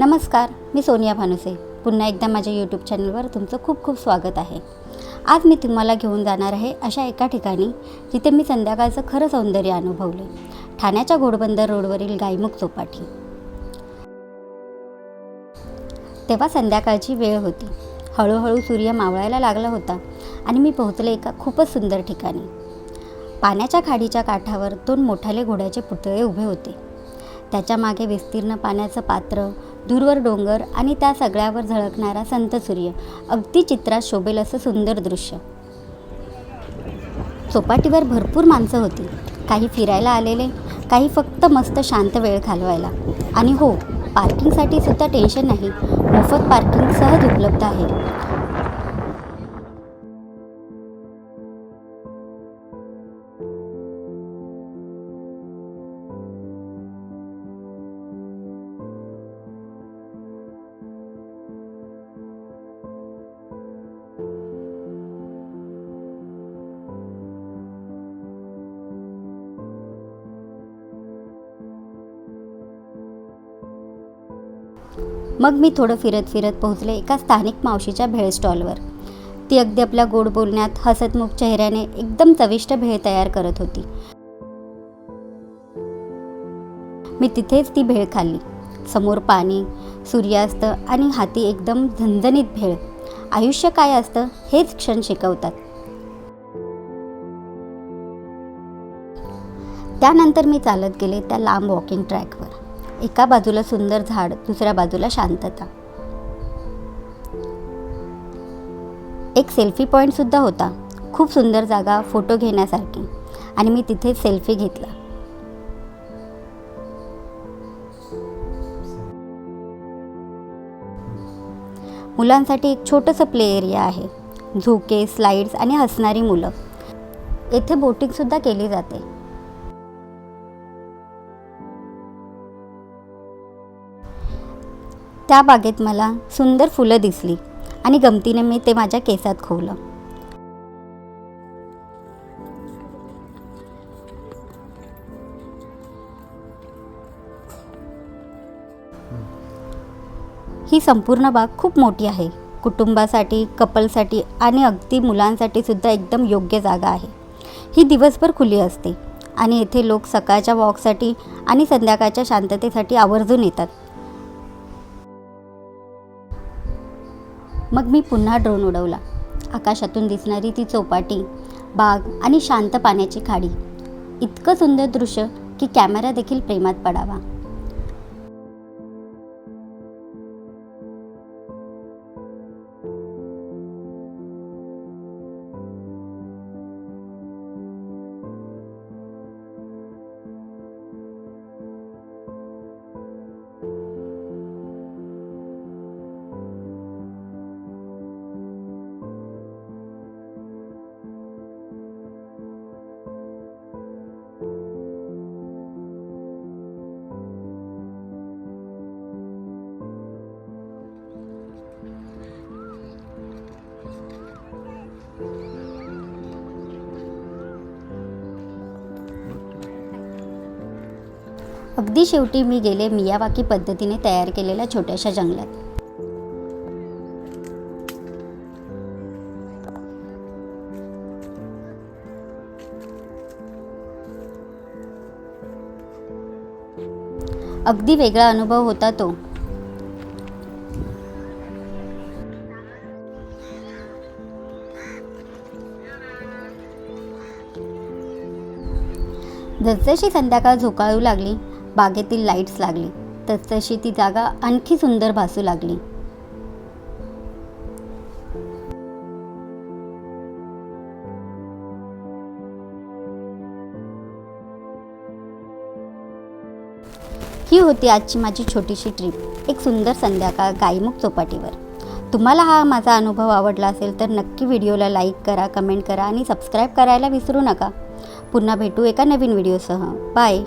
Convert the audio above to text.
नमस्कार मी सोनिया भानुसे. पुन्हा एकदा माझ्या यूट्यूब चॅनलवर तुमचं खूप खूप स्वागत आहे. आज मी तुम्हाला घेऊन जाणार आहे अशा एका ठिकाणी जिथे मी संध्याकाळचं खरं सौंदर्य अनुभवले. ठाण्याच्या घोडबंदर रोडवरील गायमुख चौपाटी. तेव्हा संध्याकाळची वेळ होती. हळूहळू सूर्य मावळायला लागला होता आणि मी पोहोचले एका खूपच सुंदर ठिकाणी. पाण्याच्या खाडीच्या काठावर दोन मोठाले घोड्याचे पुतळे उभे होते. त्याच्यामागे विस्तीर्ण पाण्याचं पात्र दूरवर डोंगर आणि त्या सगळ्यावर झळकणारा संत सूर्य. अगदी चित्रात शोभेल असं सुंदर दृश्य. चौपाटीवर भरपूर माणसं होती. काही फिरायला आलेले काही फक्त मस्त शांत वेळ घालवायला. आणि हो पार्किंगसाठी सुद्धा टेन्शन नाही. मोफत पार्किंग सहज उपलब्ध आहे. मग मी थोडं फिरत फिरत पोहोचले एका स्थानिक मावशीच्या भेळ स्टॉलवर. ती अगदी आपल्या गोड बोलण्यात हसतमुख चेहऱ्याने एकदम चविष्ट भेळ तयार करत होती. मी तिथेच ती भेळ खाल्ली. समोर पाणी सूर्यास्त आणि हाती एकदम झणझणीत भेळ. आयुष्य काय असतं हेच क्षण शिकवतात. त्यानंतर मी चालत गेले त्या लांब वॉकिंग ट्रॅकवर एका बाजूला सुंदर झाड दुसऱ्या बाजूला शांतता. एक सेल्फी पॉईंट सुद्धा होता. खूप सुंदर जागा फोटो घेण्यासारखी. आणि मी तिथे सेल्फी घेतला. मुलांसाठी एक छोटंसं प्ले एरिया आहे. झोके स्लाइड्स आणि हसणारी मुलं. येथे बोटिंगसुद्धा केली जाते. त्या बागेत मला सुंदर फुलं दिसली आणि गमतीने मी ते माझ्या केसात खोवलं. ही संपूर्ण बाग खूप मोठी आहे. कुटुंबासाठी कपलसाठी आणि अगदी मुलांसाठी सुद्धा एकदम योग्य जागा आहे. ही दिवसभर खुली असते आणि येथे लोक सकाळच्या वॉकसाठी आणि संध्याकाळच्या शांततेसाठी आवर्जून येतात. मग मी पुन्हा ड्रोन उडवला. आकाशातून दिसणारी ती चौपाटी बाग आणि शांत पाण्याची खाडी. इतकं सुंदर दृश्य की कॅमेरा देखील प्रेमात पडावा. अगदी शेवटी मी गेले मियावाकी पद्धतीने तयार केलेल्या छोट्याशा जंगलात. अगदी वेगळा अनुभव होता तो. जसजशी संध्याकाळ झोकाळू लागली बागेतील लाईट्स लागली. तसतशी ती जागा आणखी सुंदर भासू लागली. ही होती आजची माझी छोटीशी ट्रिप एक सुंदर संध्याकाळ गायमुख चौपाटीवर. तुम्हाला हा माझा अनुभव आवडला असेल तर नक्की व्हिडिओला लाईक करा कमेंट करा आणि सबस्क्राईब करायला विसरू नका. पुन्हा भेटू एका नवीन व्हिडिओसह बाय